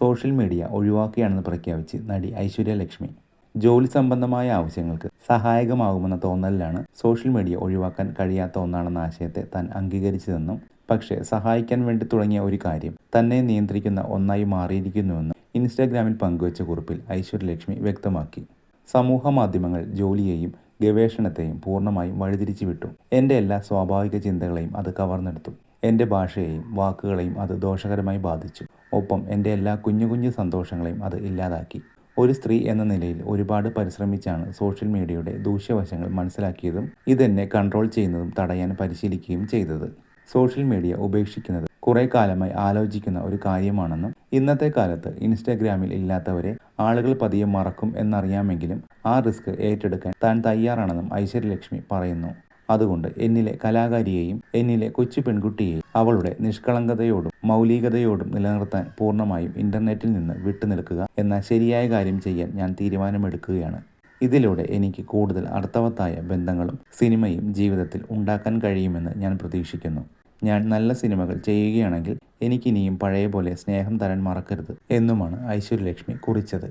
Social media ഒഴിവാക്കുകയാണെന്ന് പ്രഖ്യാപിച്ച് നടി ഐശ്വര്യ ലക്ഷ്മി. ജോലി സംബന്ധമായ ആവശ്യങ്ങൾക്ക് സഹായകമാകുമെന്ന തോന്നലിലാണ് സോഷ്യൽ മീഡിയ ഒഴിവാക്കാൻ കഴിയാത്ത ഒന്നാണെന്ന ആശയത്തെ താൻ അംഗീകരിച്ചതെന്നും പക്ഷേ സഹായിക്കാൻ വേണ്ടി തുടങ്ങിയ ഒരു കാര്യം തന്നെ നിയന്ത്രിക്കുന്ന ഒന്നായി മാറിയിരിക്കുന്നുവെന്നും ഇൻസ്റ്റാഗ്രാമിൽ പങ്കുവച്ച കുറിപ്പിൽ ഐശ്വര്യ ലക്ഷ്മി വ്യക്തമാക്കി. സമൂഹ മാധ്യമങ്ങൾ ജോലിയെയും ഗവേഷണത്തെയും പൂർണമായും വഴിതിരിച്ചു വിട്ടു എന്റെ എല്ലാ സ്വാഭാവിക ചിന്തകളെയും അത് കവർന്നെടുത്തു. എന്റെ ഭാഷയെയും വാക്കുകളെയും അത് ദോഷകരമായി ബാധിച്ചു. ഒപ്പം എന്റെ എല്ലാ കുഞ്ഞു കുഞ്ഞു സന്തോഷങ്ങളെയും അത് ഇല്ലാതാക്കി. ഒരു സ്ത്രീ എന്ന നിലയിൽ ഒരുപാട് പരിശ്രമിച്ചാണ് സോഷ്യൽ മീഡിയയുടെ ദൂഷ്യവശങ്ങൾ മനസ്സിലാക്കിയതും ഇതെന്നെ കൺട്രോൾ ചെയ്യുന്നതും തടയാൻ പരിശീലിക്കുകയും ചെയ്തത്. സോഷ്യൽ മീഡിയ ഉപേക്ഷിക്കുന്നത് കുറേ കാലമായി ആലോചിക്കുന്ന ഒരു കാര്യമാണെന്നും ഇന്നത്തെ കാലത്ത് ഇൻസ്റ്റാഗ്രാമിൽ ഇല്ലാത്തവരെ ആളുകൾ പതിയെ മറക്കും എന്നറിയാമെങ്കിലും ആ റിസ്ക് ഏറ്റെടുക്കാൻ താൻ തയ്യാറാണെന്നും ഐശ്വര്യലക്ഷ്മി പറയുന്നു. അതുകൊണ്ട് എന്നിലെ കലാകാരിയെയും എന്നിലെ കൊച്ചു പെൺകുട്ടിയെയും അവളുടെ നിഷ്കളങ്കതയോടും മൗലികതയോടും നിലനിർത്താൻ പൂർണമായും ഇന്റർനെറ്റിൽ നിന്ന് വിട്ടുനിൽക്കുക എന്ന ശരിയായ കാര്യം ചെയ്യാൻ ഞാൻ തീരുമാനമെടുക്കുകയാണ്. ഇതിലൂടെ എനിക്ക് കൂടുതൽ അർത്ഥവത്തായ ബന്ധങ്ങളും സിനിമയും ജീവിതത്തിൽ ഉണ്ടാക്കാൻ കഴിയുമെന്ന് ഞാൻ പ്രതീക്ഷിക്കുന്നു. ഞാൻ നല്ല സിനിമകൾ ചെയ്യുകയാണെങ്കിൽ എനിക്കിനിയും പഴയ പോലെ സ്നേഹം തരാൻ മറക്കരുത് എന്നുമാണ് ഐശ്വര്യലക്ഷ്മി കുറിച്ചത്.